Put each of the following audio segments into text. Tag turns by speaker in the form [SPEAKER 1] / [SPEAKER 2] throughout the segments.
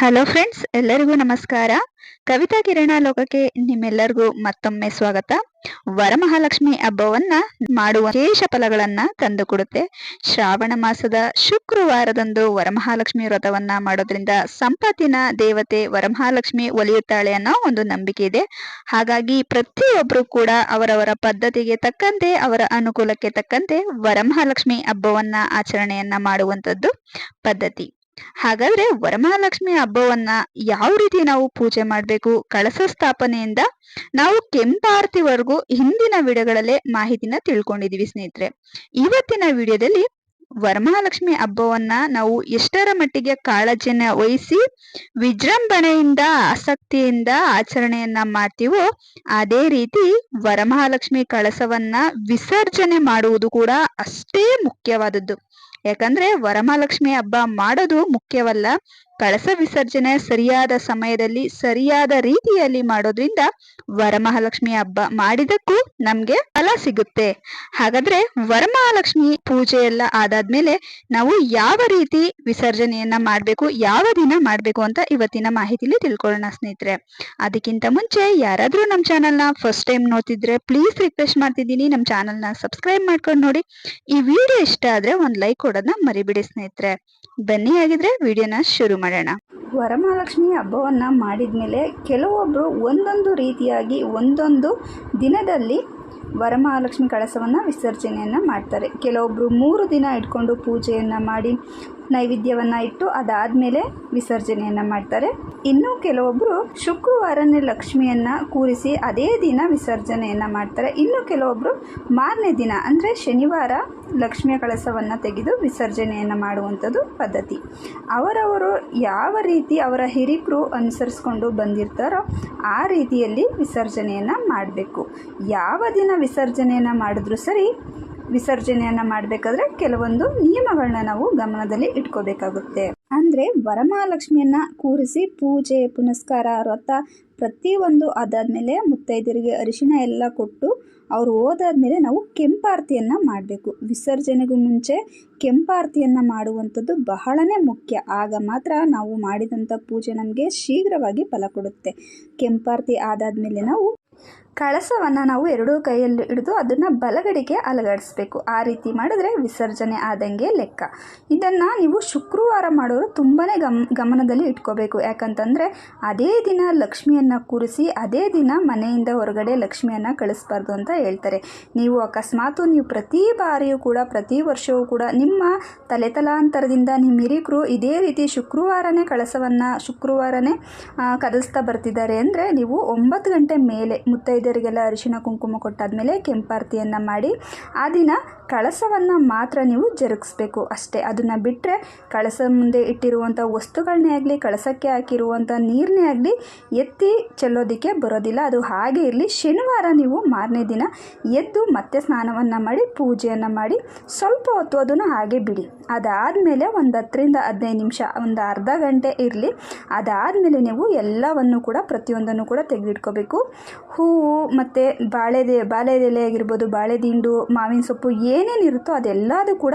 [SPEAKER 1] Hello friends ಎಲ್ಲರಿಗೂ ನಮಸ್ಕಾರ. ಕವಿತಾ ಕಿರಣ ಲೋಕಕ್ಕೆ ನಿಮ್ಮೆಲ್ಲರಿಗೂ ಮತ್ತೊಮ್ಮೆ ಸ್ವಾಗತ. ವರಮಹಾಲಕ್ಷ್ಮಿ ಹಬ್ಬವನ್ನ ಮಾಡುವ ವಿಶೇಷ ಫಲಗಳನ್ನ ತಂದುಕೊಡುತ್ತೆ ಶ್ರಾವಣ ಮಾಸದ ಶುಕ್ರವಾರದಂದು ವರಮಹಾಲಕ್ಷ್ಮಿ ವ್ರತವನ್ನ ಮಾಡೋದ್ರಿಂದ ಸಂಪತ್ತಿನ ದೇವತೆ ವರಮಹಾಲಕ್ಷ್ಮಿ ಒಲಿಯುತ್ತಾಳೆ ಅನ್ನೋ ಒಂದು ನಂಬಿಕೆ ಇದೆ. ಹಾಗಾಗಿ ಪ್ರತಿಯೊಬ್ಬರು ಕೂಡ ಅವರವರ ಪದ್ಧತಿಗೆ ತಕ್ಕಂತೆ, ಅವರ ಅನುಕೂಲಕ್ಕೆ ತಕ್ಕಂತೆ ವರಮಹಾಲಕ್ಷ್ಮಿ ಹಬ್ಬವನ್ನ ಆಚರಣೆಯನ್ನ ಮಾಡುವಂತದ್ದು ಪದ್ಧತಿ. ಹಾಗಾದ್ರೆ ವರಮಹಾಲಕ್ಷ್ಮಿ ಹಬ್ಬವನ್ನ ಯಾವ ರೀತಿ ನಾವು ಪೂಜೆ ಮಾಡಬೇಕು? ಕಳಸ ಸ್ಥಾಪನೆಯಿಂದ ನಾವು ಕೆಂಪಾರತಿವರೆಗೂ ಹಿಂದಿನ ವಿಡಿಯೋಗಳಲ್ಲೇ ಮಾಹಿತಿನ ತಿಳ್ಕೊಂಡಿದೀವಿ ಸ್ನೇಹಿತರೆ. ಇವತ್ತಿನ ವಿಡಿಯೋದಲ್ಲಿ ವರಮಹಾಲಕ್ಷ್ಮಿ ಹಬ್ಬವನ್ನ ನಾವು ಎಷ್ಟರ ಮಟ್ಟಿಗೆ ಕಾಳಜಿಯನ್ನ ವಹಿಸಿ ವಿಜೃಂಭಣೆಯಿಂದ, ಆಸಕ್ತಿಯಿಂದ ಆಚರಣೆಯನ್ನ ಮಾಡ್ತೀವೋ ಅದೇ ರೀತಿ ವರಮಹಾಲಕ್ಷ್ಮಿ ಕಳಸವನ್ನ ವಿಸರ್ಜನೆ ಮಾಡುವುದು ಕೂಡ ಅಷ್ಟೇ ಮುಖ್ಯವಾದದ್ದು. ಯಾಕಂದ್ರೆ ವರಮಹಾಲಕ್ಷ್ಮಿ ಹಬ್ಬ ಮಾಡೋದು ಮುಖ್ಯವಲ್ಲ. ಕಳಸ ವಿಸರ್ಜನೆ ಸರಿಯಾದ ಸಮಯದಲ್ಲಿ ಸರಿಯಾದ ರೀತಿಯಲ್ಲಿ ಮಾಡೋದ್ರಿಂದ ವರಮಹಾಲಕ್ಷ್ಮಿ ಹಬ್ಬ ಮಾಡಿದಕ್ಕೂ ನಮ್ಗೆ ಫಲ ಸಿಗುತ್ತೆ. ಹಾಗಾದ್ರೆ ವರಮಹಾಲಕ್ಷ್ಮಿ ಪೂಜೆ ಎಲ್ಲ ಆದಾದ್ಮೇಲೆ ನಾವು ಯಾವ ರೀತಿ ವಿಸರ್ಜನೆಯನ್ನ ಮಾಡ್ಬೇಕು, ಯಾವ ದಿನ ಮಾಡ್ಬೇಕು ಅಂತ ಇವತ್ತಿನ ಮಾಹಿತಿಲಿ ತಿಳ್ಕೊಳ್ಳೋಣ ಸ್ನೇಹಿತರೆ. ಅದಕ್ಕಿಂತ ಮುಂಚೆ ಯಾರಾದ್ರೂ ನಮ್ಮ ಚಾನಲ್ನ ಫಸ್ಟ್ ಟೈಮ್ ನೋಡ್ತಿದ್ರೆ ಪ್ಲೀಸ್ ರಿಕ್ವೆಸ್ಟ್ ಮಾಡ್ತಿದ್ದೀನಿ. ನಮ್ಮ ಚಾನಲ್ನ ಸಬ್ಸ್ಕ್ರೈಬ್ ಮಾಡ್ಕೊಂಡು ನೋಡಿ. ಈ ವಿಡಿಯೋ ಇಷ್ಟ ಆದ್ರೆ ಒಂದ್ ಲೈಕ್ ಕೊಡೋದನ್ನ ಮರಿಬಿಡಿ ಸ್ನೇಹಿತರೆ. ಬನ್ನಿ ಆಗಿದ್ರೆ ವಿಡಿಯೋನ ಶುರು ಮಾಡೋಣ.
[SPEAKER 2] ವರಮಹಾಲಕ್ಷ್ಮಿ ಹಬ್ಬವನ್ನು ಮಾಡಿದ ಮೇಲೆ ಕೆಲವೊಬ್ಬರು ಒಂದೊಂದು ರೀತಿಯಾಗಿ ಒಂದೊಂದು ದಿನದಲ್ಲಿ ವರಮಹಾಲಕ್ಷ್ಮಿ ಕಳಸವನ್ನು ವಿಸರ್ಜನೆಯನ್ನು ಮಾಡ್ತಾರೆ. ಕೆಲವೊಬ್ಬರು ಮೂರು ದಿನ ಇಟ್ಕೊಂಡು ಪೂಜೆಯನ್ನು ಮಾಡಿ, ನೈವೇದ್ಯವನ್ನು ಇಟ್ಟು ಅದಾದಮೇಲೆ ವಿಸರ್ಜನೆಯನ್ನು ಮಾಡ್ತಾರೆ. ಇನ್ನು ಕೆಲವೊಬ್ಬರು ಶುಕ್ರವಾರನೇ ಲಕ್ಷ್ಮಿಯನ್ನು ಕೂರಿಸಿ ಅದೇ ದಿನ ವಿಸರ್ಜನೆಯನ್ನು ಮಾಡ್ತಾರೆ. ಇನ್ನು ಕೆಲವೊಬ್ಬರು ಮಾರನೇ ದಿನ, ಅಂದರೆ ಶನಿವಾರ ಲಕ್ಷ್ಮಿಯ ಕಳಸವನ್ನು ತೆಗೆದು ವಿಸರ್ಜನೆಯನ್ನು ಮಾಡುವಂಥದ್ದು ಪದ್ಧತಿ. ಅವರವರು ಯಾವ ರೀತಿ ಅವರ ಹಿರಿಕರು ಅನುಸರಿಸ್ಕೊಂಡು ಬಂದಿರ್ತಾರೋ ಆ ರೀತಿಯಲ್ಲಿ ವಿಸರ್ಜನೆಯನ್ನು ಮಾಡಬೇಕು. ಯಾವ ದಿನ ವಿಸರ್ಜನೆಯನ್ನು ಮಾಡಿದ್ರೂ ಸರಿ, ವಿಸರ್ಜನೆಯನ್ನು ಮಾಡಬೇಕಾದ್ರೆ ಕೆಲವೊಂದು ನಿಯಮಗಳನ್ನ ನಾವು ಗಮನದಲ್ಲಿ ಇಟ್ಕೋಬೇಕಾಗುತ್ತೆ. ಅಂದರೆ ವರಮಹಾಲಕ್ಷ್ಮಿಯನ್ನು ಕೂರಿಸಿ ಪೂಜೆ, ಪುನಸ್ಕಾರ, ವ್ರತ ಪ್ರತಿಯೊಂದು ಅದಾದಮೇಲೆ ಮುತ್ತೈದರಿಗೆ ಅರಿಶಿನ ಎಲ್ಲ ಕೊಟ್ಟು ಅವರು ಹೋದಾದ್ಮೇಲೆ ನಾವು ಕೆಂಪಾರತಿಯನ್ನು ಮಾಡಬೇಕು. ವಿಸರ್ಜನೆಗೂ ಮುಂಚೆ ಕೆಂಪಾರತಿಯನ್ನು ಮಾಡುವಂಥದ್ದು ಬಹಳನೇ ಮುಖ್ಯ. ಆಗ ಮಾತ್ರ ನಾವು ಮಾಡಿದಂಥ ಪೂಜೆ ನಮಗೆ ಶೀಘ್ರವಾಗಿ ಫಲ ಕೊಡುತ್ತೆ. ಕೆಂಪಾರತಿ ಆದಾದಮೇಲೆ ನಾವು ಕಳಸವನ್ನು ನಾವು ಎರಡೂ ಕೈಯಲ್ಲಿ ಹಿಡಿದು ಅದನ್ನು ಬಲಗಡೆಗೆ ಅಲಗಡಿಸ್ಬೇಕು. ಆ ರೀತಿ ಮಾಡಿದ್ರೆ ವಿಸರ್ಜನೆ ಆದಂಗೆ ಲೆಕ್ಕ. ಇದನ್ನು ನೀವು ಶುಕ್ರವಾರ ಮಾಡೋರು ತುಂಬಾ ಗಮ್, ಗಮನದಲ್ಲಿ ಇಟ್ಕೋಬೇಕು. ಯಾಕಂತಂದರೆ ಅದೇ ದಿನ ಲಕ್ಷ್ಮಿಯನ್ನು ಕೂರಿಸಿ, ಅದೇ ದಿನ ಮನೆಯಿಂದ ಹೊರಗಡೆ ಲಕ್ಷ್ಮಿಯನ್ನು ಕಳಿಸ್ಬಾರ್ದು ಅಂತ ಹೇಳ್ತಾರೆ. ನೀವು ಅಕಸ್ಮಾತು ನೀವು ಪ್ರತಿ ಬಾರಿಯೂ ಕೂಡ, ಪ್ರತಿ ವರ್ಷವೂ ಕೂಡ ನಿಮ್ಮ ತಲೆತಲಾಂತರದಿಂದ ನಿಮ್ಮ ಹಿರಿಕರು ಇದೇ ರೀತಿ ಶುಕ್ರವಾರನೇ ಕಳಸವನ್ನು, ಶುಕ್ರವಾರನೇ ಕದಸ್ತಾ ಬರ್ತಿದ್ದಾರೆ ಅಂದರೆ ನೀವು ಒಂಬತ್ತು ಗಂಟೆ ಮೇಲೆ ಮುತ್ತೈದರಿಗೆಲ್ಲ ಅರಿಶಿನ ಕುಂಕುಮ ಕೊಟ್ಟಾದಮೇಲೆ ಕೆಂಪಾರತಿಯನ್ನು ಮಾಡಿ ಆ ದಿನ ಕಳಸವನ್ನು ಮಾತ್ರ ನೀವು ಜರುಗಿಸ್ಬೇಕು. ಅಷ್ಟೇ, ಅದನ್ನು ಬಿಟ್ಟರೆ ಕಳಸ ಮುಂದೆ ಇಟ್ಟಿರುವಂಥ ವಸ್ತುಗಳನ್ನೇ ಆಗಲಿ, ಕಳಸಕ್ಕೆ ಹಾಕಿರುವಂಥ ನೀರನ್ನೇ ಆಗಲಿ ಎತ್ತಿ ಚೆಲ್ಲೋದಕ್ಕೆ ಬರೋದಿಲ್ಲ. ಅದು ಹಾಗೆ ಇರಲಿ. ಶನಿವಾರ ನೀವು ಮಾರನೇ ದಿನ ಎದ್ದು ಮತ್ತೆ ಸ್ನಾನವನ್ನು ಮಾಡಿ, ಪೂಜೆಯನ್ನು ಮಾಡಿ, ಸ್ವಲ್ಪ ಹೊತ್ತು ಅದನ್ನು ಹಾಗೆ ಬಿಡಿ. ಅದಾದಮೇಲೆ ಒಂದು ಹತ್ತರಿಂದ ಹದಿನೈದು ನಿಮಿಷ, ಒಂದು ಅರ್ಧ ಗಂಟೆ ಇರಲಿ. ಅದಾದಮೇಲೆ ನೀವು ಎಲ್ಲವನ್ನು ಕೂಡ, ಪ್ರತಿಯೊಂದನ್ನು ಕೂಡ ತೆಗೆದಿಟ್ಕೋಬೇಕು. ಹೂವು ಮತ್ತು ಬಾಳೆದೆ, ಬಾಳೆದೆಲೆ ಆಗಿರ್ಬೋದು, ಬಾಳೆದಿಂಡು, ಮಾವಿನ ಸೊಪ್ಪು ಏನೇನಿರುತ್ತೋ ಅದೆಲ್ಲದೂ ಕೂಡ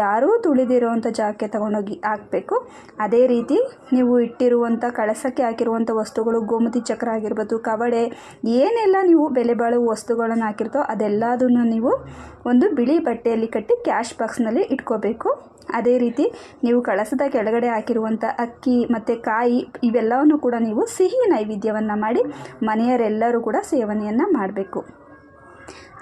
[SPEAKER 2] ಯಾರೂ ತುಳಿದಿರುವಂಥ ಜಾಗಕ್ಕೆ ತಗೊಂಡೋಗಿ ಹಾಕಬೇಕು. ಅದೇ ರೀತಿ ನೀವು ಇಟ್ಟಿರುವಂಥ ಕಳಸಕ್ಕೆ ಹಾಕಿರುವಂಥ ವಸ್ತುಗಳು, ಗೋಮತಿ ಚಕ್ರ ಆಗಿರ್ಬೋದು, ಕವಡೆ, ಏನೆಲ್ಲ ನೀವು ಬೆಲೆ ಬಾಳುವ ವಸ್ತುಗಳನ್ನು ಹಾಕಿರ್ತೋ ಅದೆಲ್ಲದನ್ನು ನೀವು ಒಂದು ಬಿಳಿ ಬಟ್ಟೆಯಲ್ಲಿ ಕಟ್ಟಿ ಕ್ಯಾಶ್ ಬಾಕ್ಸ್ನಲ್ಲಿ ಇಟ್ಕೋಬೇಕು. ಅದೇ ರೀತಿ ನೀವು ಕಳಸದ ಕೆಳಗಡೆ ಹಾಕಿರುವಂಥ ಅಕ್ಕಿ ಮತ್ತು ಕಾಯಿ ಇವೆಲ್ಲವನ್ನು ಕೂಡ ನೀವು ಸಿಹಿ ನೈವೇದ್ಯವನ್ನು ಮಾಡಿ ಮನೆಯರೆಲ್ಲರೂ ಕೂಡ ಸೇವನೆಯನ್ನು ಮಾಡಬೇಕು.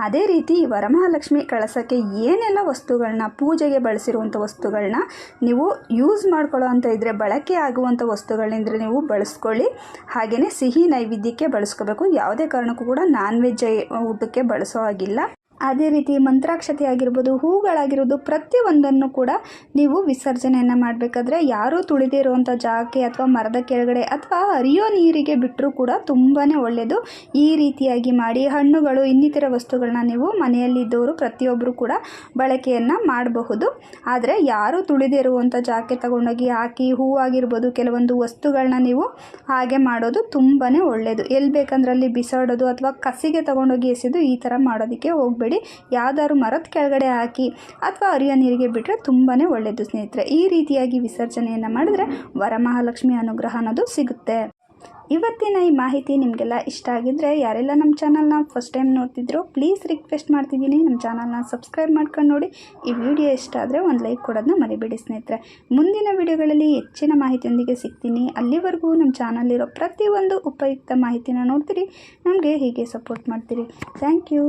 [SPEAKER 2] ಅದೇ ರೀತಿ ವರಮಹಾಲಕ್ಷ್ಮಿ ಕಳಸಕ್ಕೆ ಏನೆಲ್ಲ ವಸ್ತುಗಳನ್ನ ಪೂಜೆಗೆ ಬಳಸಿರುವಂಥ ವಸ್ತುಗಳನ್ನ ನೀವು ಯೂಸ್ ಮಾಡ್ಕೊಳ್ಳೋ ಅಂತ ಇದ್ದರೆ ಬಳಕೆ ಆಗುವಂಥ ವಸ್ತುಗಳಿಂದ್ರೆ ನೀವು ಬಳಸ್ಕೊಳ್ಳಿ. ಹಾಗೆಯೇ ಸಿಹಿ ನೈವೇದ್ಯಕ್ಕೆ ಬಳಸ್ಕೋಬೇಕು. ಯಾವುದೇ ಕಾರಣಕ್ಕೂ ಕೂಡ ನಾನ್ ವೆಜ್ ಊಟಕ್ಕೆ ಬಳಸೋ ಹಾಗಿಲ್ಲ. ಅದೇ ರೀತಿ ಮಂತ್ರಾಕ್ಷತೆ ಆಗಿರ್ಬೋದು, ಹೂಗಳಾಗಿರ್ಬೋದು, ಪ್ರತಿಯೊಂದನ್ನು ಕೂಡ ನೀವು ವಿಸರ್ಜನೆಯನ್ನು ಮಾಡಬೇಕಾದ್ರೆ ಯಾರೂ ತುಳಿದೇ ಇರುವಂಥ ಜಾಗಕ್ಕೆ ಅಥವಾ ಮರದ ಕೆಳಗಡೆ ಅಥವಾ ಹರಿಯೋ ನೀರಿಗೆ ಬಿಟ್ಟರೂ ಕೂಡ ತುಂಬಾ ಒಳ್ಳೆಯದು ಈ ರೀತಿಯಾಗಿ ಮಾಡಿ ಹಣ್ಣುಗಳು, ಇನ್ನಿತರ ವಸ್ತುಗಳನ್ನ ನೀವು ಮನೆಯಲ್ಲಿದ್ದವರು ಪ್ರತಿಯೊಬ್ಬರು ಕೂಡ ಬಳಕೆಯನ್ನು ಮಾಡಬಹುದು. ಆದರೆ ಯಾರೂ ತುಳಿದೇ ಇರುವಂಥ ಜಾಗಕ್ಕೆ ತಗೊಂಡೋಗಿ ಹಾಕಿ ಹೂವಾಗಿರ್ಬೋದು, ಕೆಲವೊಂದು ವಸ್ತುಗಳನ್ನ ನೀವು ಹಾಗೆ ಮಾಡೋದು ತುಂಬಾ ಒಳ್ಳೆಯದು ಎಲ್ಲಿ ಬೇಕಂದ್ರೆ ಅಲ್ಲಿ ಬಿಸಾಡೋದು ಅಥವಾ ಕಸಿಗೆ ತಗೊಂಡೋಗಿ ಎಸೆದು ಈ ಥರ ಮಾಡೋದಕ್ಕೆ ಹೋಗಬೇಡಿ. ಮಾಡಬೇಡಿ ಯಾವ್ದಾದ್ರು ಮರದ ಕೆಳಗಡೆ ಹಾಕಿ ಅಥವಾ ಅರಿಯೋ ನೀರಿಗೆ ಬಿಟ್ಟರೆ ತುಂಬಾ ಒಳ್ಳೆಯದು ಸ್ನೇಹಿತರೆ. ಈ ರೀತಿಯಾಗಿ ವಿಸರ್ಜನೆಯನ್ನು ಮಾಡಿದ್ರೆ ವರಮಹಾಲಕ್ಷ್ಮಿ ಅನುಗ್ರಹ ಅನ್ನೋದು ಸಿಗುತ್ತೆ. ಇವತ್ತಿನ ಈ ಮಾಹಿತಿ ನಿಮಗೆಲ್ಲ ಇಷ್ಟ ಆಗಿದ್ದರೆ ಯಾರೆಲ್ಲ ನಮ್ಮ ಚಾನಲ್ನ ಫಸ್ಟ್ ಟೈಮ್ ನೋಡ್ತಿದ್ರು ಪ್ಲೀಸ್ ರಿಕ್ವೆಸ್ಟ್ ಮಾಡ್ತಿದ್ದೀನಿ. ನಮ್ಮ ಚಾನಲ್ನ ಸಬ್ಸ್ಕ್ರೈಬ್ ಮಾಡ್ಕೊಂಡು ನೋಡಿ. ಈ ವಿಡಿಯೋ ಇಷ್ಟ ಆದರೆ ಒಂದು ಲೈಕ್ ಕೊಡೋದನ್ನ ಮರಿಬೇಡಿ ಸ್ನೇಹಿತರೆ. ಮುಂದಿನ ವಿಡಿಯೋಗಳಲ್ಲಿ ಹೆಚ್ಚಿನ ಮಾಹಿತಿಯೊಂದಿಗೆ ಸಿಗ್ತೀನಿ. ಅಲ್ಲಿವರೆಗೂ ನಮ್ಮ ಚಾನಲ್ಲಿರೋ ಪ್ರತಿಯೊಂದು ಉಪಯುಕ್ತ ಮಾಹಿತಿನ ನೋಡ್ತೀರಿ. ನಮಗೆ ಹೀಗೆ ಸಪೋರ್ಟ್ ಮಾಡ್ತೀರಿ. Thank you